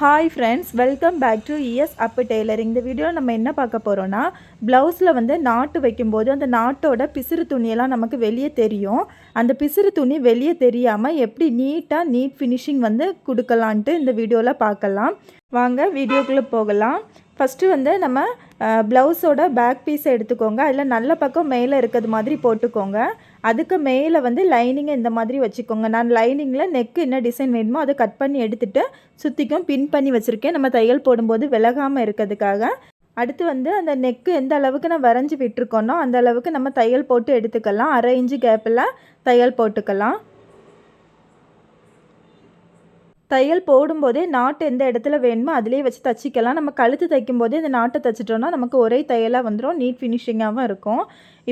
Hi friends welcome back to E S Appu tailoring இந்த வீடியோவில் நம்ம என்ன பார்க்க போகிறோன்னா ப்ளவுஸில் வந்து நாட்டு வைக்கும்போது அந்த நாட்டோட பிசிறு துணியெல்லாம் நமக்கு வெளியே தெரியும். அந்த பிசிறு துணி வெளியே தெரியாமல் எப்படி நீட்டாக நீட் ஃபினிஷிங் வந்து கொடுக்கலான்ட்டு இந்த வீடியோவில் பார்க்கலாம். வாங்க வீடியோக்குள்ளே போகலாம். ஃபஸ்ட்டு வந்து நம்ம ப்ளவுஸோட பேக் பீஸை எடுத்துக்கோங்க. அதில் நல்ல பக்கம் மேலே இருக்கிறது மாதிரி போட்டுக்கோங்க. அதுக்கு மேலே வந்து லைனிங்கை இந்த மாதிரி வச்சுக்கோங்க. நான் லைனிங்கில் நெக்கு என்ன டிசைன் வேணுமோ அதை கட் பண்ணி எடுத்துகிட்டு சுற்றிக்கும் பின் பண்ணி வச்சுருக்கேன். நம்ம தையல் போடும்போது விலகாமல் இருக்கிறதுக்காக. அடுத்து வந்து அந்த நெக்கு எந்த அளவுக்கு நான் வரைஞ்சி விட்டுருக்கோனோ அந்த அளவுக்கு நம்ம தையல் போட்டு எடுத்துக்கலாம். அரை இன்ச்சு கேப்பில் தையல் போட்டுக்கலாம். தையல் போடும்போதே நாட்டு எந்த இடத்துல வேணுமோ அதிலே வச்சு தச்சிக்கலாம். நம்ம கழுத்து தைக்கும் போதே இந்த நாட்டை தைச்சிட்டோன்னா நமக்கு ஒரே தையலாக வந்துடும் நீட் ஃபினிஷிங்காகவும் இருக்கும்.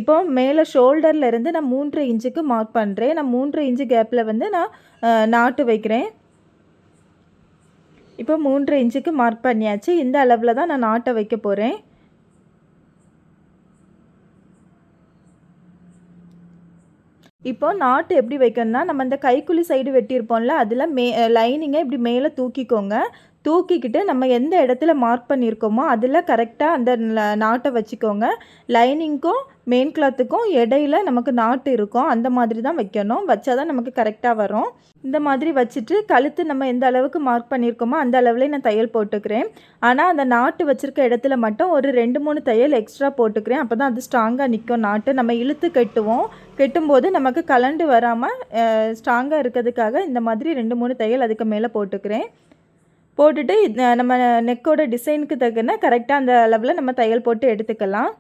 இப்போ மேலே ஷோல்டர்லேருந்து நான் மூன்று இன்ச்சுக்கு மார்க் பண்ணுறேன் நான் மூன்று இன்ச்சு கேப்பில் வந்து நான் நாட்டு வைக்கிறேன். இப்போ மூன்று இன்ச்சுக்கு மார்க் பண்ணியாச்சு. இந்த அளவில் தான் நான் நாட்டை வைக்க போகிறேன் இப்போ நாட்டு எப்படி வைக்கணும்னா நம்ம இந்த கைக்குழி சைடு வெட்டியிருப்போம்ல அதில் மே லைனிங்கை இப்படி மேலே தூக்கிக்கோங்க. தூக்கிக்கிட்டு நம்ம எந்த இடத்துல மார்க் பண்ணியிருக்கோமோ அதில் கரெக்டாக அந்த நாட்டை வச்சுக்கோங்க. லைனிங்க்கும் மெயின் கிளாத்துக்கும் இடையில நமக்கு நாட்டு இருக்கும். அந்த மாதிரி தான் வைக்கணும். வச்சா தான் நமக்கு கரெக்டாக வரும். இந்த மாதிரி வச்சுட்டு கழுத்து நம்ம எந்த அளவுக்கு மார்க் பண்ணியிருக்கோமோ அந்த அளவுலேயே நான் தையல் போட்டுக்கிறேன். ஆனால் அந்த நாட்டு வச்சுருக்க இடத்துல மட்டும் ஒரு ரெண்டு மூணு தையல் எக்ஸ்ட்ரா போட்டுக்கிறேன். அப்போ தான் அது ஸ்ட்ராங்காக நிற்கும் நாட்டு. நம்ம இழுத்து கட்டுவோம். கெட்டும்போது நமக்கு கலண்டு வராமல் ஸ்ட்ராங்காக இருக்கிறதுக்காக இந்த மாதிரி ரெண்டு மூணு தையல் அதுக்கு மேலே போட்டுக்கிறேன். போட்டுட்டு நம்ம நெக்கோட டிசைனுக்கு தகுந்த கரெக்டாக அந்த அளவில் நம்ம தையல் போட்டு எடுத்துக்கலாம்.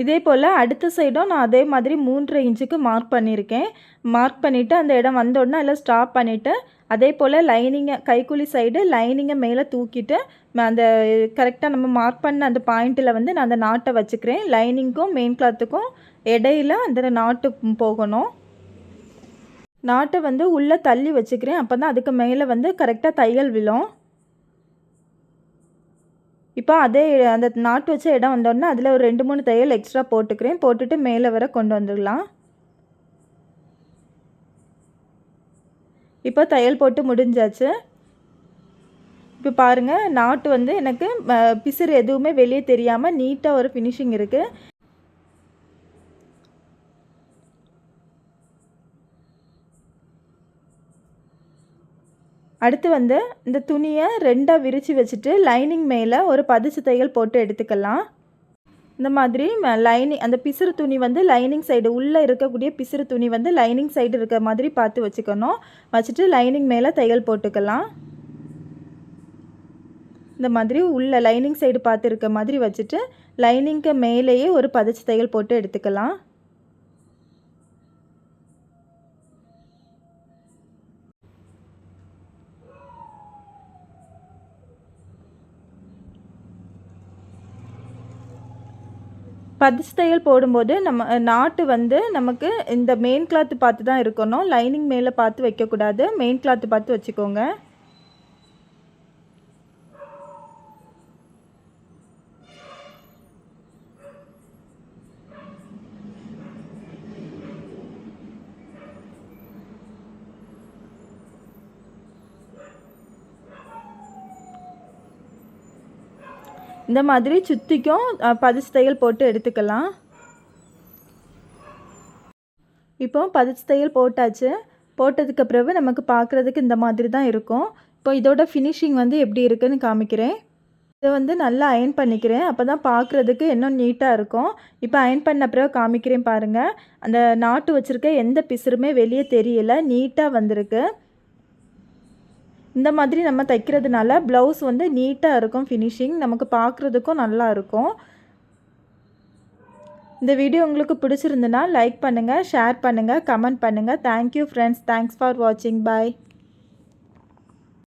இதே போல் அடுத்த சைடும் நான் அதே மாதிரி மூன்றரை இன்ச்சுக்கு மார்க் பண்ணியிருக்கேன். மார்க் பண்ணிவிட்டு அந்த இடம் வந்தோடனே எல்லாம் ஸ்டாப் பண்ணிவிட்டு அதே போல் லைனிங்கை கைக்குழி சைடு லைனிங்கை மேலே தூக்கிட்டு அந்த கரெக்டாக நம்ம மார்க் பண்ண அந்த பாயிண்ட்டில் வந்து நான் அந்த நாட்டை வச்சுக்கிறேன். லைனிங்க்கும் மெயின் கிளாத்துக்கும் இடையில அந்த நாட்டு போகணும். நாட்டை வந்து உள்ளே தள்ளி வச்சுக்கிறேன். அப்போ தான் அதுக்கு மேலே வந்து கரெக்டாக தையல் விழும். இப்போ அதே அந்த நாட்டு வச்ச இடம் வந்தோடனே அதில் ஒரு ரெண்டு மூணு தையல் எக்ஸ்ட்ரா போட்டுக்கிறேன். போட்டுட்டு மேலே வர கொண்டு வந்துடலாம். இப்போ தையல் போட்டு முடிஞ்சாச்சு. இப்போ பாருங்கள் நாட்டு வந்து எனக்கு பிசுறு எதுவுமே வெளியே தெரியாமல் நீட்டாக ஒரு ஃபினிஷிங் இருக்குது அடுத்து வந்து இந்த துணியை ரெண்டாக விரித்து வச்சுட்டு லைனிங் மேலே ஒரு பதிச்சு தையல் போட்டு எடுத்துக்கலாம். இந்த மாதிரி லைனிங் அந்த பிசுறு துணி வந்து லைனிங் சைடு உள்ளே இருக்கக்கூடிய பிசுறு துணி வந்து லைனிங் சைடு இருக்கிற மாதிரி பார்த்து வச்சுக்கணும். வச்சுட்டு லைனிங் மேலே தையல் போட்டுக்கலாம். இந்த மாதிரி உள்ள லைனிங் சைடு பார்த்து இருக்க மாதிரி வச்சுட்டு லைனிங்க்கு மேலேயே ஒரு பதிச்சு தையல் போட்டு எடுத்துக்கலாம். பதிச்சு தையல் போடும்போது நம்ம நாட்டு வந்து நமக்கு இந்த மெயின் கிளாத்து பார்த்து தான் இருக்கணும். லைனிங் மேலே பார்த்து வைக்கக்கூடாது. மெயின் கிளாத்து பார்த்து வச்சுக்கோங்க. இந்த மாதிரி சுற்றிக்கும் பதிச்சு தையல் போட்டு எடுத்துக்கலாம். இப்போ பதிச்சு தையல் போட்டாச்சு. போட்டதுக்கு பிறகு நமக்கு பார்க்குறதுக்கு இந்த மாதிரி தான் இருக்கும். இப்போ இதோட ஃபினிஷிங் வந்து எப்படி இருக்குன்னு காமிக்கிறேன். இதை வந்து நல்லா அயன் பண்ணிக்கிறேன். அப்போ தான் பார்க்குறதுக்கு இன்னும் நீட்டாக இருக்கும். இப்போ அயன் பண்ண பிறகு காமிக்கிறேன் பாருங்கள் அந்த நாட்டு வச்சுருக்க எந்த பிசுருமே வெளியே தெரியலை. நீட்டாக வந்திருக்கு. இந்த மாதிரி நம்ம தைக்கிறதுனால ப்ளவுஸ் வந்து நீட்டாக இருக்கும் ஃபினிஷிங் நமக்கு பார்க்குறதுக்கும் நல்லா இருக்கும். இந்த வீடியோ உங்களுக்கு பிடிச்சிருந்துன்னா லைக் பண்ணுங்கள் ஷேர் பண்ணுங்கள் கமெண்ட் பண்ணுங்கள் thank you friends thanks for வாட்சிங் பாய்